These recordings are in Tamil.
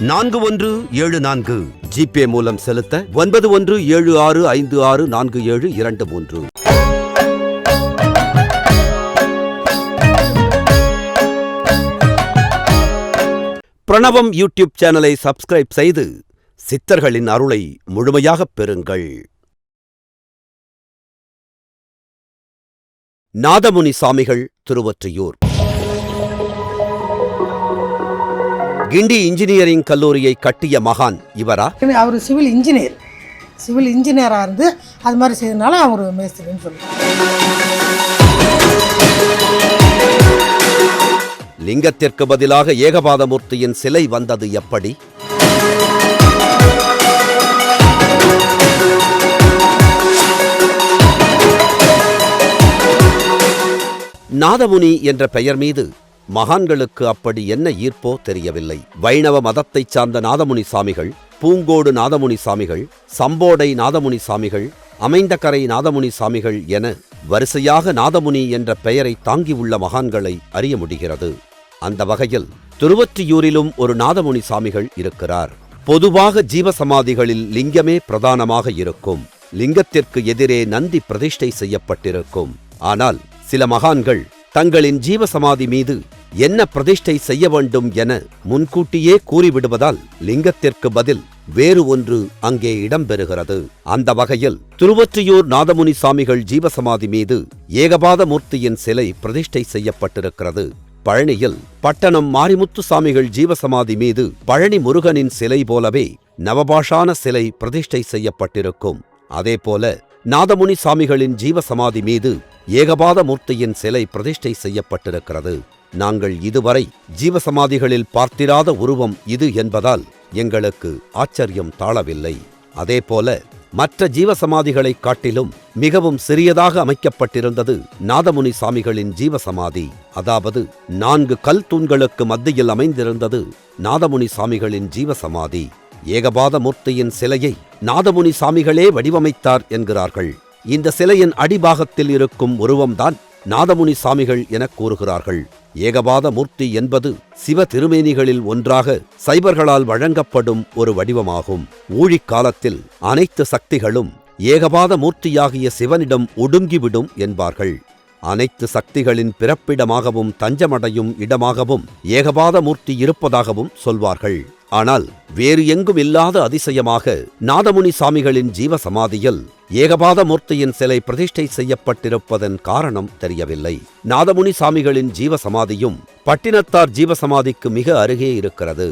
நான்கு ஒன்று ஏழு நான்கு. ஜிபே மூலம் செலுத்த ஒன்பது ஒன்று ஏழு ஆறு ஐந்து ஆறு நான்கு ஏழு இரண்டு மூன்று. பிரணவம் யூடியூப் சேனலை சப்ஸ்கிரைப் செய்து சித்தர்களின் அருளை முழுமையாகப் பெறுங்கள். நாதமுனி சாமிகள் திருவொற்றியூர். கிண்டி இன்ஜினியரிங் கல்லூரியை கட்டிய மகான் இவரா? அவர் சிவில் இன்ஜினியர். சிவில் இன்ஜினியராக இருந்து அது மாதிரி செய்தனால அவர் மேஸ்திரின்னு சொல்லுவாங்க லிங்கத்திற்கு பதிலாக ஏகபாதமூர்த்தியின் சிலை வந்தது எப்படி? நாதமுனி என்ற பெயர் மீது மகான்களுக்கு அப்படி என்ன ஈர்ப்போ தெரியவில்லை. வைணவ மதத்தைச் சார்ந்த நாதமுனி சாமிகள் பூங்கோடு நாதமுனி சாமிகள் சம்போடை நாதமுனி சாமிகள் அமைந்தகரை நாதமுனி சாமிகள் என வரிசையாக நாதமுனி என்ற பெயரை தாங்கியுள்ள மகான்களை அறிய முடிகிறது. அந்த வகையில் திருவொற்றியூரிலும் ஒரு நாதமுனி சாமிகள் இருக்கிறார். பொதுவாக ஜீவசமாதிகளில் லிங்கமே பிரதானமாக இருக்கும். லிங்கத்திற்கு எதிரே நந்தி பிரதிஷ்டை செய்யப்பட்டிருக்கும். ஆனால் சில மகான்கள் தங்களின் ஜீவசமாதி மீது என்ன பிரதிஷ்டை செய்ய வேண்டும் என முன்கூட்டியே கூறிவிடுவதால் லிங்கத்திற்கு பதில் வேறு ஒன்று அங்கே இடம்பெறுகிறது. அந்த வகையில் திருவொற்றியூர் நாதமுனி சாமிகள் ஜீவசமாதி மீது ஏகபாத மூர்த்தியின் சிலை பிரதிஷ்டை செய்யப்பட்டிருக்கிறது. பழனியில் பட்டணம் மாரிமுத்து சாமிகள் ஜீவசமாதி மீது பழனி முருகனின் சிலை போலவே நவபாஷான சிலை பிரதிஷ்டை செய்யப்பட்டிருக்கும். அதேபோல நாதமுனி சாமிகளின் ஜீவசமாதி மீது ஏகபாத மூர்த்தியின் சிலை பிரதிஷ்டை செய்யப்பட்டிருக்கிறது. நாங்கள் இதுவரை ஜீவசமாதிகளில் பார்த்திராத உருவம் இது என்பதால் எங்களுக்கு ஆச்சரியம் தாழவில்லை. அதேபோல மற்ற ஜீவசமாதிகளைக் காட்டிலும் மிகவும் சிறியதாக அமைக்கப்பட்டிருந்தது நாதமுனி சாமிகளின் ஜீவசமாதி. அதாவது நான்கு கல் தூண்களுக்கு மத்தியில் அமைந்திருந்தது நாதமுனி சாமிகளின் ஜீவசமாதி. ஏகபாத மூர்த்தியின் சிலையை நாதமுனி சாமிகளே வடிவமைத்தார் என்கிறார்கள். இந்த சிலையின் அடிபாகத்தில் இருக்கும் உருவம்தான் நாதமுனி சாமிகள் எனக் கூறுகிறார்கள். ஏகபாத மூர்த்தி என்பது சிவ திருமேனிகளில் ஒன்றாக சைவர்களால் வழங்கப்படும் ஒரு வடிவமாகும். ஊழிக் காலத்தில் அனைத்து சக்திகளும் ஏகபாத மூர்த்தியாகிய சிவனிடம் ஒடுங்கிவிடும் என்பார்கள். அனைத்து சக்திகளின் பிறப்பிடமாகவும் தஞ்சமடையும் இடமாகவும் ஏகபாத மூர்த்தி இருப்பதாகவும் சொல்வார்கள். ஆனால் வேறு எங்கும் இல்லாத அதிசயமாக நாதமுனி சாமிகளின் ஜீவசமாதியில் ஏகபாத மூர்த்தியின் சிலை பிரதிஷ்டை செய்யப்பட்டிருப்பதன் காரணம் தெரியவில்லை. நாதமுனி சாமிகளின் ஜீவசமாதியும் பட்டினத்தார் ஜீவசமாதிக்கு மிக அருகே இருக்கிறது.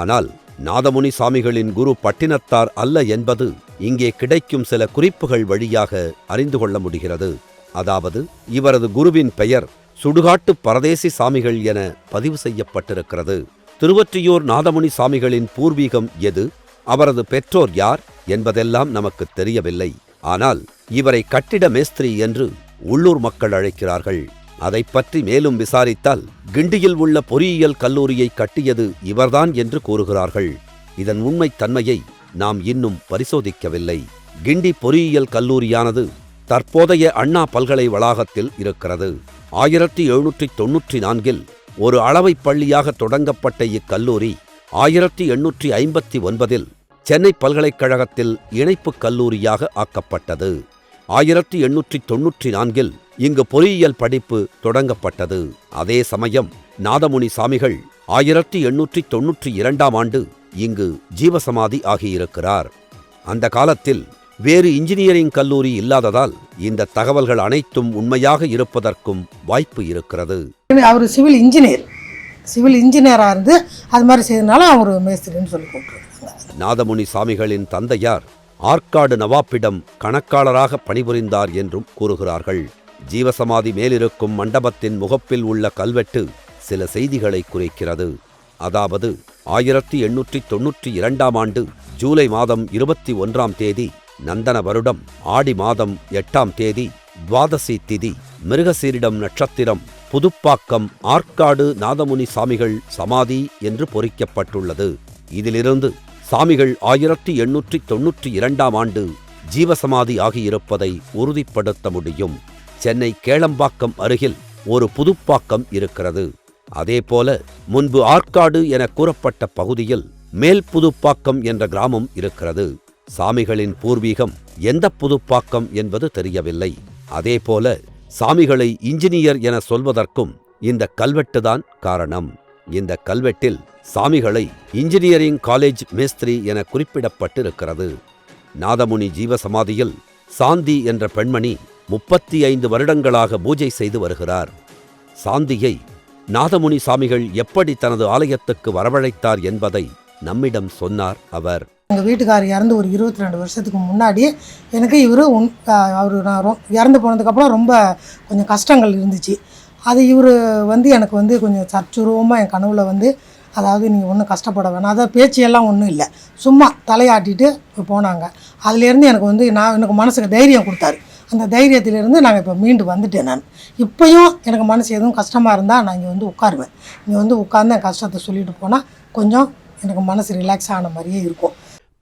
ஆனால் நாதமுனி சாமிகளின் குரு பட்டினத்தார் அல்ல என்பது இங்கே கிடைக்கும் சில குறிப்புகள் வழியாக அறிந்து கொள்ள முடிகிறது. அதாவது இவரது குருவின் பெயர் சுடுகாட்டு பரதேசி சாமிகள் என பதிவு செய்யப்பட்டிருக்கிறது. திருவொற்றியூர் நாதமுனி சாமிகளின் பூர்வீகம் எது? அவரது பெற்றோர் யார்? என்பதெல்லாம் நமக்கு தெரியவில்லை. ஆனால் இவரை கட்டிட மேஸ்திரி என்று உள்ளூர் மக்கள் அழைக்கிறார்கள். அதைப் பற்றி மேலும் விசாரித்தால் கிண்டியில் உள்ள பொறியியல் கல்லூரியை கட்டியது இவர்தான் என்று கூறுகிறார்கள். இதன் உண்மைத் தன்மையை நாம் இன்னும் பரிசோதிக்கவில்லை. கிண்டி பொறியியல் கல்லூரியானது தற்போதைய அண்ணா பல்கலை வளாகத்தில் இருக்கிறது. ஆயிரத்தி எழுநூற்றி தொன்னூற்றி நான்கில் ஒரு அளவைப் பள்ளியாக தொடங்கப்பட்ட இக்கல்லூரி ஆயிரத்தி எண்ணூற்றி ஐம்பத்தி ஒன்பதில் சென்னை பல்கலைக்கழகத்தில் இணைப்புக் கல்லூரியாக ஆக்கப்பட்டது. ஆயிரத்தி எண்ணூற்றி தொன்னூற்றி நான்கில் இங்கு பொறியியல் படிப்பு தொடங்கப்பட்டது. அதே சமயம் நாதமுனி சாமிகள் ஆயிரத்தி எண்ணூற்றி தொன்னூற்றி இரண்டாம் ஆண்டு இங்கு ஜீவசமாதி ஆகியிருக்கிறார். அந்த காலத்தில் வேறு இன்ஜினியரிங் கல்லூரி இல்லாததால் இந்த தகவல்கள் அனைத்தும் உண்மையாக இருப்பதற்கும் வாய்ப்பு இருக்கிறது. அவர் சிவில் இன்ஜினியர். சிவில் இன்ஜினியராக இருந்து அது மாதிரி செய்தனால அவர் மேஸ்திரின்னு சொல்லி கூப்பிட்டுருக்காங்க. நாதமுனி சாமிகளின் தந்தையார் ஆற்காடு நவாப்பிடம் கணக்காளராக பணிபுரிந்தார் என்றும் கூறுகிறார்கள். ஜீவசமாதி மேலிருக்கும் மண்டபத்தின் முகப்பில் உள்ள கல்வெட்டு சில செய்திகளை குறிக்கிறது. அதாவது ஆயிரத்தி எண்ணூற்றி தொன்னூற்றி இரண்டாம் ஆண்டு ஜூலை மாதம் இருபத்தி ஒன்றாம் தேதி நந்தன வருடம் ஆடி மாதம் எட்டாம் தேதி துவாதசி திதி மிருகசீரிடம் நட்சத்திரம் புதுப்பாக்கம் ஆற்காடு நாதமுனி சாமிகள் சமாதி என்று பொறிக்கப்பட்டுள்ளது. இதிலிருந்து சாமிகள் ஆயிரத்தி எண்ணூற்றி தொன்னூற்றி இரண்டாம் ஆண்டு ஜீவசமாதி ஆகியிருப்பதை உறுதிப்படுத்த முடியும். சென்னை கேளம்பாக்கம் அருகில் ஒரு புதுப்பாக்கம் இருக்கிறது. அதேபோல முன்பு ஆற்காடு என கூறப்பட்ட பகுதியில் மேல் புதுப்பாக்கம் என்ற கிராமம் இருக்கிறது. சாமிகளின் பூர்வீகம் எந்த புதுப்பாக்கம் என்பது தெரியவில்லை. அதேபோல சாமிகளை இன்ஜினியர் என சொல்வதற்கும் இந்த கல்வெட்டுதான் காரணம். இந்த கல்வெட்டில் சாமிகளை இன்ஜினியரிங் காலேஜ் மேஸ்திரி என குறிப்பிடப்பட்டிருக்கிறது. நாதமுனி ஜீவசமாதியில் சாந்தி என்ற பெண்மணி முப்பத்தி ஐந்து வருடங்களாக பூஜை செய்து வருகிறார். சாந்தியை நாதமுனி சாமிகள் எப்படி தனது ஆலயத்துக்கு வரவழைத்தார் என்பதை நம்மிடம் சொன்னார் அவர். எங்கள் வீட்டுக்காரர் இறந்து ஒரு இருபத்தி ரெண்டு வருஷத்துக்கு முன்னாடி எனக்கு இவர் உன் அவர் நான் ரொ இறந்து போனதுக்கப்புறம் ரொம்ப கொஞ்சம் கஷ்டங்கள் இருந்துச்சு. அது இவர் வந்து எனக்கு வந்து கொஞ்சம் சச்சுருவமாக என் கனவுல வந்து அதாவது நீங்கள் ஒன்றும் கஷ்டப்பட வேணாம். அதாவது பேச்சியெல்லாம் ஒன்றும் இல்லை. சும்மா தலையாட்டிட்டு போனாங்க. அதுலேருந்து எனக்கு வந்து நான் எனக்கு மனசுக்கு தைரியம் கொடுத்தாரு. அந்த தைரியத்திலேருந்து நாங்கள் இப்போ மீண்டு வந்துட்டேன் நான். இப்போயும் எனக்கு மனசு எதுவும் கஷ்டமாக இருந்தால் நான் இங்கே வந்து உட்காருவேன். இங்கே வந்து உட்கார்ந்து என் கஷ்டத்தை சொல்லிட்டு போனால் கொஞ்சம் எனக்கு மனசு ரிலாக்ஸ் ஆன மாதிரியே இருக்கும்.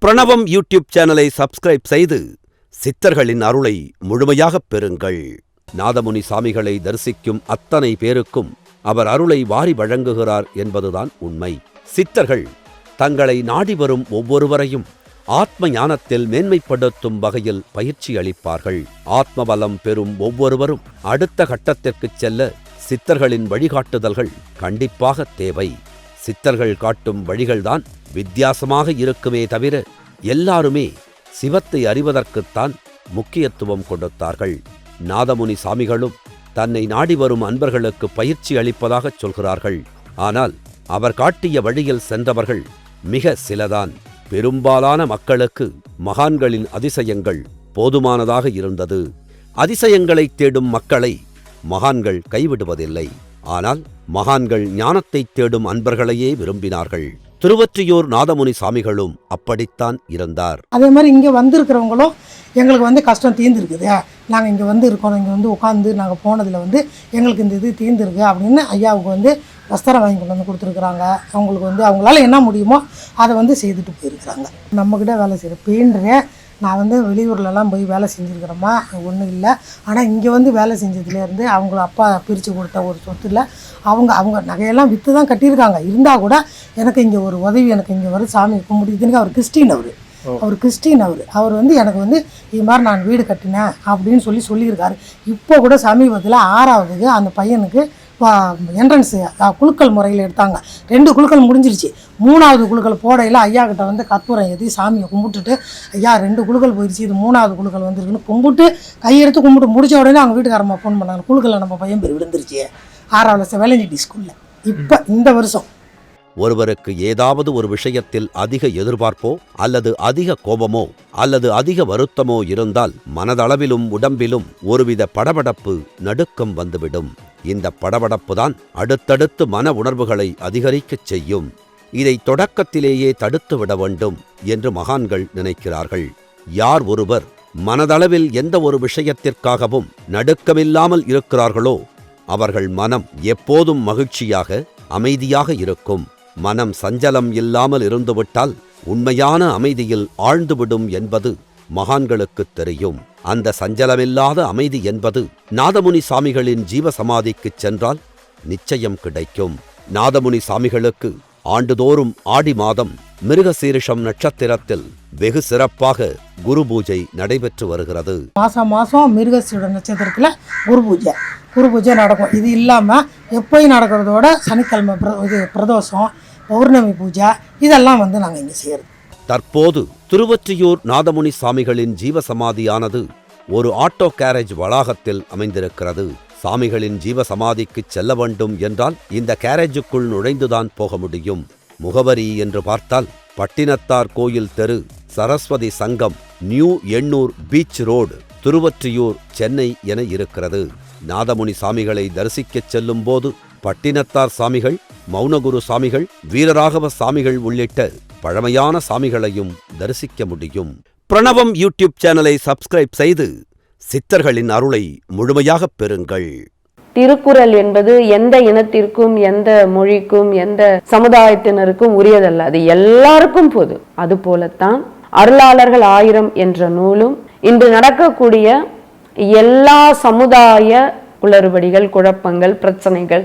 பிரணவம் யூடியூப் சேனலை சப்ஸ்கிரைப் செய்து சித்தர்களின் அருளை முழுமையாகப் பெறுங்கள். நாதமுனி சாமிகளை தரிசிக்கும் அத்தனை பேருக்கும் அவர் அருளை வாரி வழங்குகிறார் என்பதுதான் உண்மை. சித்தர்கள் தங்களை நாடி வரும் ஒவ்வொருவரையும் ஆத்ம ஞானத்தில் மேன்மைப்படுத்தும் வகையில் பயிற்சி அளிப்பார்கள். ஆத்மபலம் பெறும் ஒவ்வொருவரும் அடுத்த கட்டத்திற்குச் செல்ல சித்தர்களின் வழிகாட்டுதல்கள் கண்டிப்பாக தேவை. சித்தர்கள் காட்டும் வழிகள்தான் வித்தியாசமாக இருக்குமே தவிர எல்லாருமே சிவத்தை அறிவதற்குத்தான் முக்கியத்துவம் கொடுத்தார்கள். நாதமுனி சாமிகளும் தன்னை நாடி வரும் அன்பர்களுக்கு பயிற்சி அளிப்பதாகச் சொல்கிறார்கள். ஆனால் அவர் காட்டிய வழியில் சென்றவர்கள் மிக சிலதான். பெரும்பாலான மக்களுக்கு மகான்களின் அதிசயங்கள் போதுமானதாக இருந்தது. அதிசயங்களைத் தேடும் மக்களை மகான்கள் கைவிடுவதில்லை. ஆனால் மகான்கள் ஞானத்தைத் தேடும் அன்பர்களையே விரும்பினார்கள். திருவற்றியூர் நாதமுனி சாமிகளும் அப்படித்தான் இருந்தார். அதே மாதிரி இங்கே வந்திருக்கிறவங்களும் எங்களுக்கு வந்து கஷ்டம் தீர்ந்துருக்குது. நாங்கள் இங்கே வந்து இருக்கோம் இங்கே வந்து உட்காந்து நாங்கள் போனதில் வந்து எங்களுக்கு இந்த இது தீர்ந்துருக்கு அப்படின்னு ஐயாவுக்கு வந்து வஸ்திரம் வாங்கி கொண்டு வந்து கொடுத்துருக்குறாங்க. அவங்களுக்கு வந்து அவங்களால என்ன முடியுமோ அதை வந்து செய்துட்டு போயிருக்கிறாங்க. நம்மக்கிட்ட வேலை செய்கிற பெயிண்டரே நான் வந்து வெளியூர்லலாம் போய் வேலை செஞ்சுருக்கிறேம்மா. ஒன்றும் இல்லை. ஆனால் இங்கே வந்து வேலை செஞ்சதுலேருந்து அவங்க அப்பா பிரித்து கொடுத்த ஒரு சொத்துல அவங்க அவங்க நகையெல்லாம் விற்று தான் கட்டியிருக்காங்க. இருந்தால் கூட எனக்கு இங்கே ஒரு உதவி எனக்கு இங்கே வரும் சாமி கும்பிட்டு இதுன்னு அவர் கிறிஸ்டின் அவர். அவர் கிறிஸ்டின் அவர். அவர் வந்து எனக்கு வந்து இது மாதிரி நான் வீடு கட்டினேன் அப்படின்னு சொல்லி சொல்லியிருக்காரு. இப்போ கூட சமீபத்தில் ஆறாவதுக்கு அந்த பையனுக்கு என்ட்ரன்ஸு குலுக்கல் முறையில் எடுத்தாங்க. ரெண்டு குலுக்கல் முடிஞ்சிருச்சு. மூணாவது குலுக்கல் போடையில் ஐயா கிட்ட வந்து கற்பூரம் ஏற்றி சாமியை கும்பிட்டுட்டு ஐயா ரெண்டு குலுக்கல் போயிடுச்சு இது மூணாவது குலுக்கல் வந்திருக்குன்னு கும்பிட்டு கையெடுத்து கும்பிட்டு முடிச்ச உடனே அவங்க வீட்டுக்காரம்மா ஃபோன் பண்ணாங்க. குலுக்கல்ல நம்ம பையன் பேர் விழுந்துருச்சு. ஆறாவது வேலஞ்சிட்டி ஸ்கூலில் இப்போ இந்த வருஷம். ஒருவருக்கு ஏதாவது ஒரு விஷயத்தில் அதிக எதிர்பார்ப்போ அல்லது அதிக கோபமோ அல்லது அதிக வருத்தமோ இருந்தால் மனதளவிலும் உடம்பிலும் ஒருவித படபடப்பு நடுக்கம் வந்துவிடும். இந்த படபடப்புதான் அடுத்தடுத்து மன உணர்வுகளை அதிகரிக்கச் செய்யும். இதை தொடக்கத்திலேயே தடுத்து விட வேண்டும் என்று மகான்கள் நினைக்கிறார்கள். யார் ஒருவர் மனதளவில் எந்த ஒரு விஷயத்திற்காகவும் நடுக்கமில்லாமல் இருக்கிறார்களோ அவர்கள் மனம் எப்போதும் மகிழ்ச்சியாக அமைதியாக இருக்கும். மனம் சஞ்சலம் இல்லாமல் இருந்துவிட்டால் உண்மையான அமைதியில் ஆழ்ந்துவிடும் என்பது மகான்களுக்குத் தெரியும். அந்த சஞ்சலமில்லாத அமைதி என்பது நாதமுனி சாமிகளின் ஜீவசமாதிக்குச் சென்றால் நிச்சயம் கிடைக்கும். நாதமுனி சாமிகளுக்கு ஆண்டுதோறும் ஆடி மாதம் மிருகசீரிஷம் நட்சத்திரத்தில் வெகு சிறப்பாக குரு பூஜை நடைபெற்று வருகிறது. மாதம் மாசம் மிருகசீட நட்சத்திரத்தில் குரு பூஜை. குரு பூஜை நடக்கும். இது இல்லாமல் எப்போயும் நடக்கிறதோட சனிக்கிழமை பிர இது பிரதோஷம் பௌர்ணமி பூஜை இதெல்லாம் வந்து நாங்கள் இங்கே செய்கிறது தற்போது திருவொற்றியூர் நாதமுனி சாமிகளின் ஜீவசமாதியானது ஒரு ஆட்டோ கேரேஜ் வளாகத்தில் அமைந்திருக்கிறது. சாமிகளின் ஜீவசமாதிக்கு செல்ல வேண்டும் என்றால் இந்த கேரேஜுக்குள் நுழைந்துதான் போக முடியும். முகவரி என்று பார்த்தால் பட்டினத்தார் கோயில் தெரு Saraswathi Sangam new Ennore beach road Tiruvottiyur Chennai என இருக்கிறது. நாதமுனி சாமிகளை தரிசிக்கச் செல்லும் போது பட்டினத்தார் சாமிகள் மௌனகுரு சாமிகள் வீரராகவ சாமிகள் உள்ளிட்ட பழமையான சாமிகளையும் தரிசிக்க முடியும். பிரணவம் யூடியூப் சேனலை சப்ஸ்கிரைப் செய்து சித்தர்களின் அருளை முழுமையாக பெறுங்கள். திருக்குறள் என்பது எந்த இனத்திற்கும் எந்த மொழிக்கும் எந்த சமுதாயத்தினருக்கும் உரியதல்ல. அது எல்லாருக்கும் பொது அது போலத்தான் அருளாளர்கள் ஆயிரம் என்ற நூலும் இன்று நடக்கக்கூடிய எல்லா சமுதாய குளறுபடிகள் குழப்பங்கள் பிரச்சனைகள்